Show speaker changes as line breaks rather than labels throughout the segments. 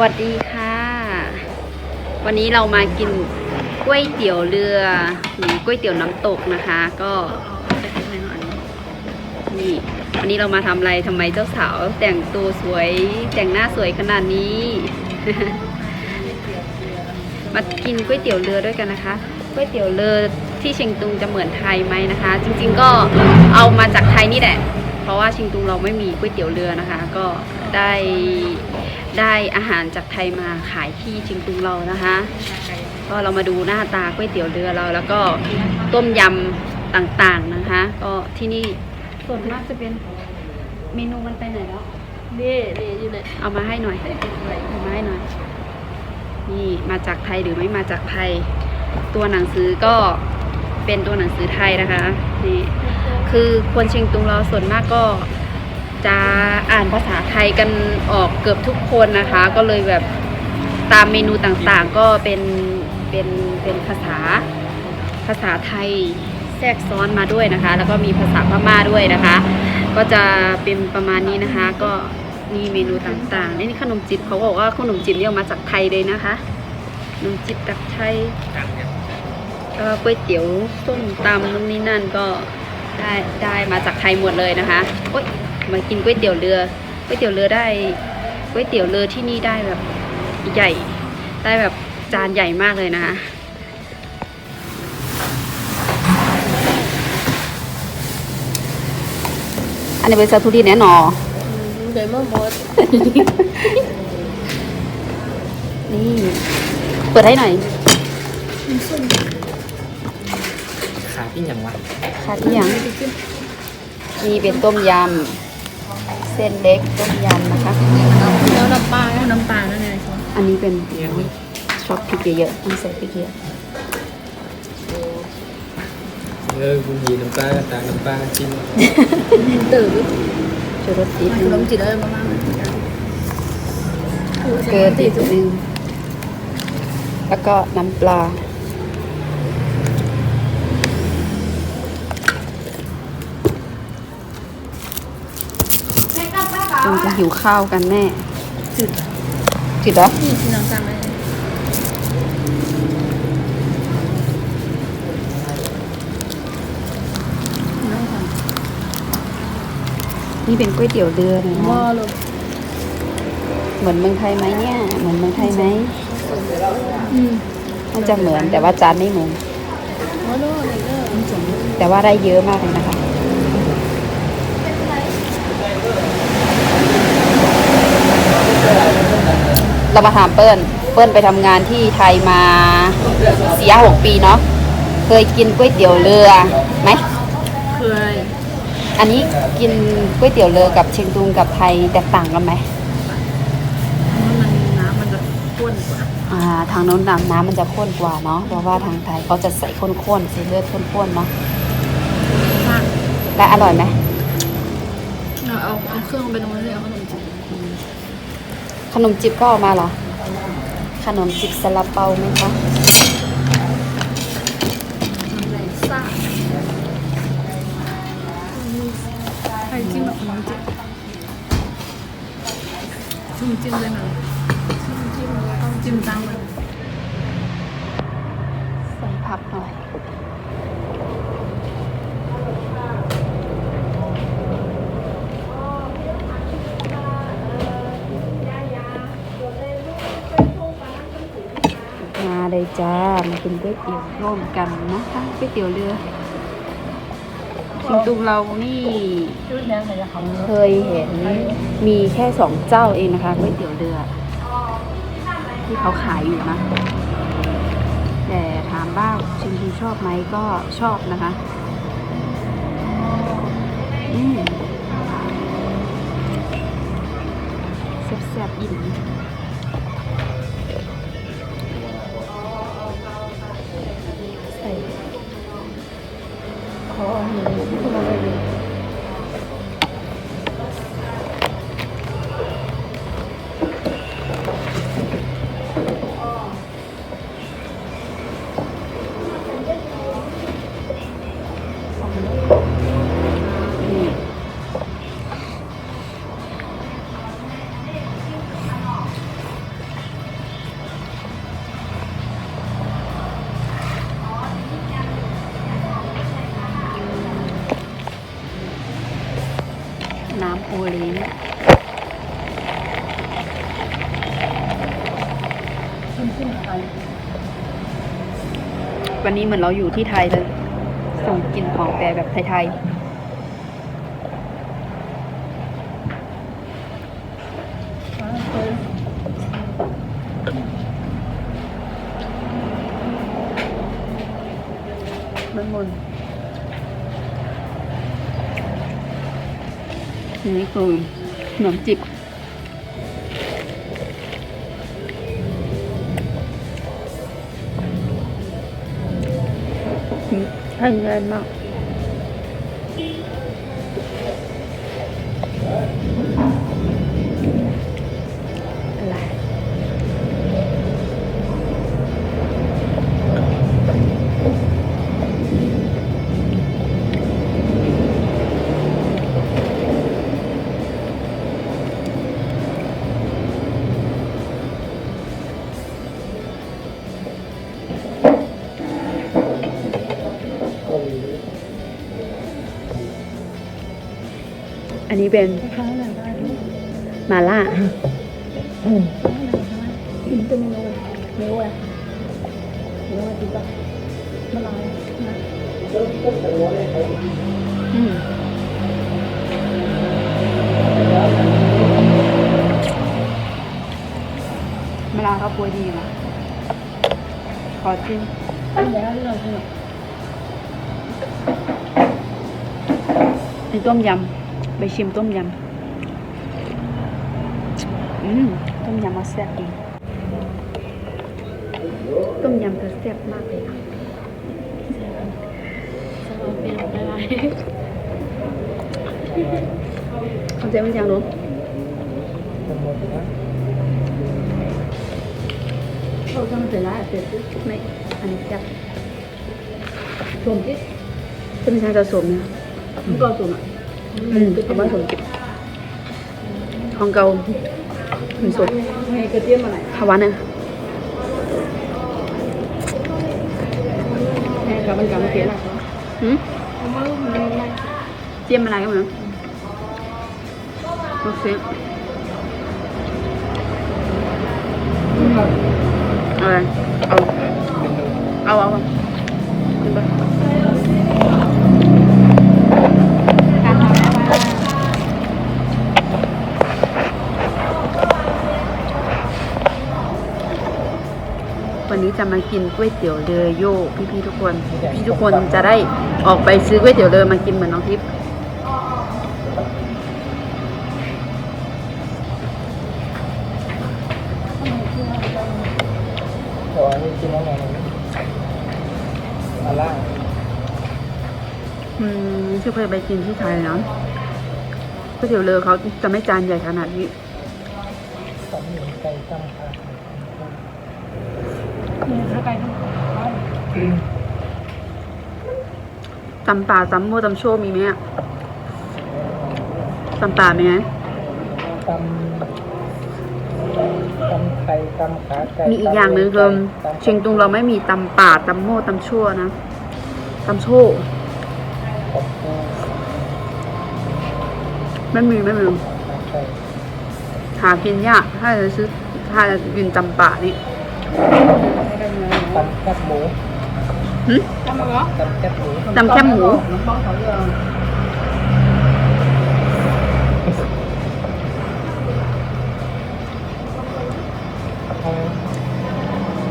วัสดีค่ะ วันนี้เรามากินก๋วยเตี๋ยวเรือหรือก๋วยเตี๋ยวน้ำตกนะคะ ก็นี่วันนี้เรามาทำอะไรทำไมเจ้าสาวแต่งตัวสวยแต่งหน้าสวยขนาดนี้ มากินก๋วยเตี๋ยวเรือด้วยกันนะคะก๋วยเตี๋ยวเรือที่เชียงตุงจะเหมือนไทยไหมนะคะ จริง ๆก็เอามาจากไทยนี่แหละเพราะว่าเชียงตุงเราไม่มีก๋วยเตี๋ยวเรือนะคะ ก็ได้ ได้อาหารจากไทยมาขายที่ชียงตุงเรานะคะ ก็เรามาดูหน้าตาก๋วยเตี๋ยวเรือเรา แล้วก็ต้มยำต่างๆนะคะ ก็ที่นี่ส่วนมากจะเป็นเมนูมันไปไหนแล้ว
นี่นี่อยู่ไหน
เอามาให้หน่อยเอามาให้หน่อย นี่มาจากไทยหรือไม่มาจากไทย ตัวหนังสือก็เป็นตัวหนังสือไทยนะคะนี่คือคนเชียงตุงเราส่วนมากก็ จะอ่านภาษาไทยกันออกเกือบทุกคนนะคะ ก็เลยแบบตามเมนูต่างๆ ก็เป็นเป็นเป็นภาษาภาษาไทยแทรกซ้อนมาด้วยนะคะ แล้วก็มีภาษาพม่าด้วยนะคะ ก็จะเป็นประมาณนี้นะคะ ก็มีเมนูต่างๆนี่ขนมจีบเขาบอกว่าขนมจีบเนี่ยมาจากไทยเลยนะคะขนมจีบจากไทยก็ก๋วยเตี๋ยวส้มตำนู่นนี่นั่นก็ได้ได้มาจากไทยหมดเลยนะคะโอ๊ย มากินก๋วยเตี๋ยวเรือก๋วยเตี๋ยวเรือได้ก๋วยเตี๋ยวเรือที่นี่ได้แบบใหญ่ได้แบบจานใหญ่มากเลยนะคะอันนี้เป็นซาทุรีแน่นอน
เดี๋ยวมาหมด
นี่เปิดให้หน่อย
ขาพี่อย่างวะ
ค่ะที่ยังนี่เป็นต้มยำ เส้นเล็กต้มยำนะคะ
แล้วน้ำปลาแล้วน้ำปลาแล้วไงคะ
อันนี้เป็นชอบพริกเยอะๆต้องใส่พริกเยอะ
เออคุณยีน้ำปลาต่างน้ำปลาจิ้ม
ตื่น
ชูรสนิด
คือ
นึ
น้
งำ
จีนเลยมาก
เกลือนิดนึงแล้วก็น้ำปลา คงจะหิวข้าวกันแน่
จืด
จิดเหรอ
นี่คือน้ำตาลไหม
นี่เป็นก๋วยเตี๋ยวเรือนะ
หม้อ
คะ
เลย
เหมือนเมืองไทยไหมเนี่ย เหมือนเมืองไทยไหม
อืม
มันจะเหมือนแต่ว่าจานไม่เหมือน
หม้อด้วยอะไรเงี้ย
แต่ว่าได้เยอะมากเลยนะคะ เรามาถามเปิ้ล เปิ้ลไปทำงานที่ไทยมาสี่หกปีเนาะ เคยกินก๋วยเตี๋ยวเรือไหม
เคย
อันนี้กินก๋วยเตี๋ยวเรือกับเชียงตุงกับไทยแตกต่างกันไหม
มันน้ำมันจะข้นกว่า
อ่าทางโน้นน้ำน้ำมันจะข้นกว่าเนาะ เพราะว่าทางไทยเขาจะใส่ข้นๆใส่เลือดข้นๆเนาะ
มาก
และอร่อยไหม
เอาเอาเอาเครื่องไปตรงนั้นเลยเอาขนมจีน
ขนมจิบก็ออกมาเหรอ ขนมจิบซาลาเปาไหมคะ
ซ่าใครจิ้มแบบขนมจีนจิ้มจิ้มเลยนะจิ้มจิ้มต้องจิ้มตังเลย
ใส่ผักหน่อย เลยจ้ามากินก๋วยเตี๋ยวร่วมกันนะคะก๋วยเตี๋ยวเรือชิงตุงเรานี่เคยเห็นมีแค่สองเจ้าเองนะคะก๋วยเตี๋ยวเรือ ที่เขาขายอยู่นะ แต่ถามว่าชิงตุงชอบไหมก็ชอบนะคะอืมแซ่บๆอิ่ม ขอ วันนี้เหมือนเราอยู่ที่ไทยเลยส่งกลิ่นหอมแต่แบบไทย
ฟ้าเปิด
ๆมันมนนี่คือขนมจิบ ให้เงิ อะไรอันนี้เป็น
คล้ายๆอะไรได้ด้วย
มาล่า
กินเป็นเมนูเนื้ออะเนื้อดีป่ะมะลายนะ
อืมมาลาเขาป่วยดีนะขอชิม
อันนี้ที่เราเนี่ย
เป็นต้มยำ ไปชิมต้มยำ อืม ต้มยำมาแซ่บดีต้มยำเธอแซ่บมากเลยนะ
สำหรับเปลี่ยนไปไร
เข้าใจมันยังรู้
เราจะมาเสร็จแล้วเสร็จปุ๊บ
ไม่อันนี้แซ่บ
ชมที่
จะไม่ใช่จะสมนะ
มันก็สุ่มอะ
อืมเอามาสมจิบของเกาเป็นสด
ไงกระเทียมอะไร
ฮาวานะ
ไงกับมันกับมันเปลี่ยนอะ ไร
หืม
เอามาลูกมันอะไร
เจียมอะไรกันมั้งโวันนี้จะมากินก๋วยเตี๋ยวเรือโยกพี่ๆทุกคนพี่ทุกคนจะได้ออกไปซื้อก๋วยเตี๋ยวเรือมากินเหมือนน้องทิพย์
อืม
ชื่อเคยไปกินที่ไทยนะก๋วยเตี๋ยวเรือเขาจะไม่จานใหญ่ขนาดนี้
ตำหนิไก่ตั้มค่ะ
ต้อง
ตำป่าตำโม่ตำโชว์มีไหมอะตำป่ามีไหม
ตำตำไข่ตำขาไก่
มีอีกอย่างหนึ่งคือเชียงตุงเราไม่มีตำป่าตำโม่ตำชั่วนะตำโชว์
ของปู
ไม่มีไม่มี
ขาไก่
หากินยากถ้าจะซื้อถ้าจะกินตำป่านี่
ตำแคบหมู
หึ
ทำเหรอ
ตำแคบหมู
ตำแคบหมู
น้องเขาเรื่อง
เอา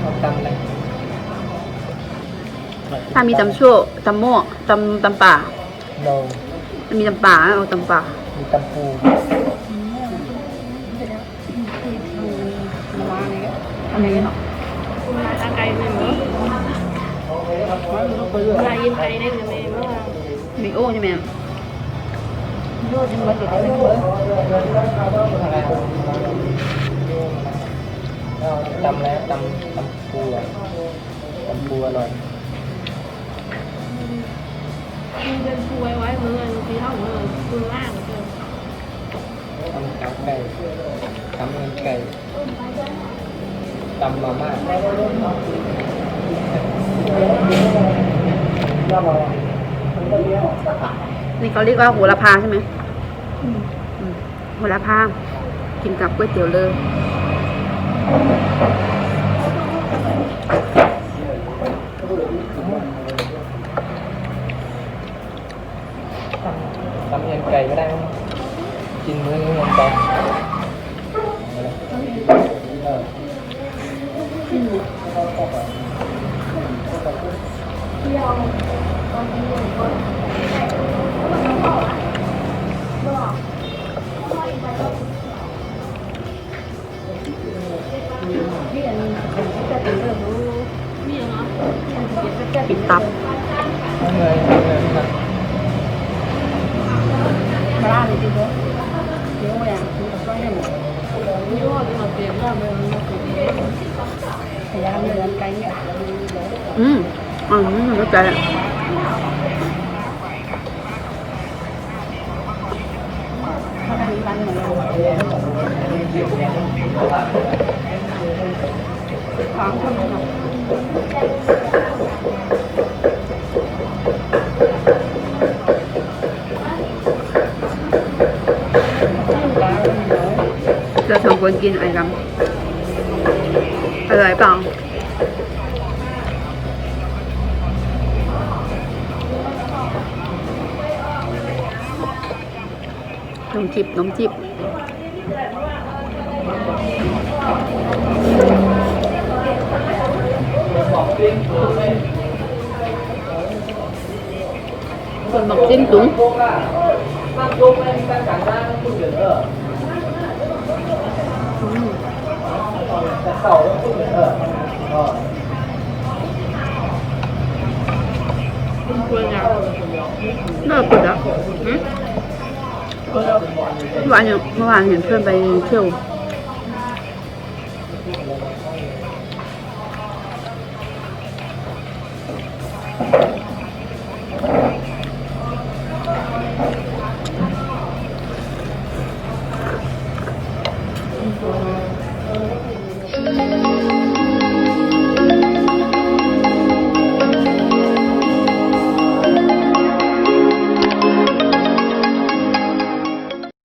เอาตำอะไร
ถ้ามีตำชั่วตำโม่ตำตำป่า
โน
มันมีตำป่าเอาตำป่า
มีตำปู
อัน
อะไรเนาะ
มายินไก่ได้เลยไหมเมื่อวาน
มีโอ้ใช่ไหม
โยนมันเด็ดได้ไหม
อะไรเอาตำแล้วตำตำปูอะตำปูอร่อย
มันเป็นปูไว้ไว้เมื่อปีเท่าเมื่อปูล่างเจอ
ตำขาไก่ตำเงินไก่ตำมาม่า
นี่เขาเรียกว่าโหระพาใช่ไหม
อืม
อืมคนละผ้ากินกับก๋วยเตี๋ยวเลย
ตำเย็นไก่ก็ได้มั้งกินมื้อนี้เงินไป
ปิดตับ
เอาเลยเอาเลยนะ
มาล่าเลยจริงเหรอเดี๋ยว มาอย่างนี้ก็ได้หมดนี่ว่าเป็นเตียงว่ามันพยายามเดินไกลเนี่ย
อืมอืมเข้าใจ อะ
ถ้ามีร้านเหมือนเราถามคนนะครับ
เราสองคนกินอะไรกันอร่อยเปล่า น้ำจิบน้ำจิบคนบอกจิ้มตุ้ง
mang vô bên ta chẳng ra nó không được ở
อืม
แต่าแล้วคุณเออ
เมื่อวานยังเมื่อวานเห็นเพื่อนไปเที่ยว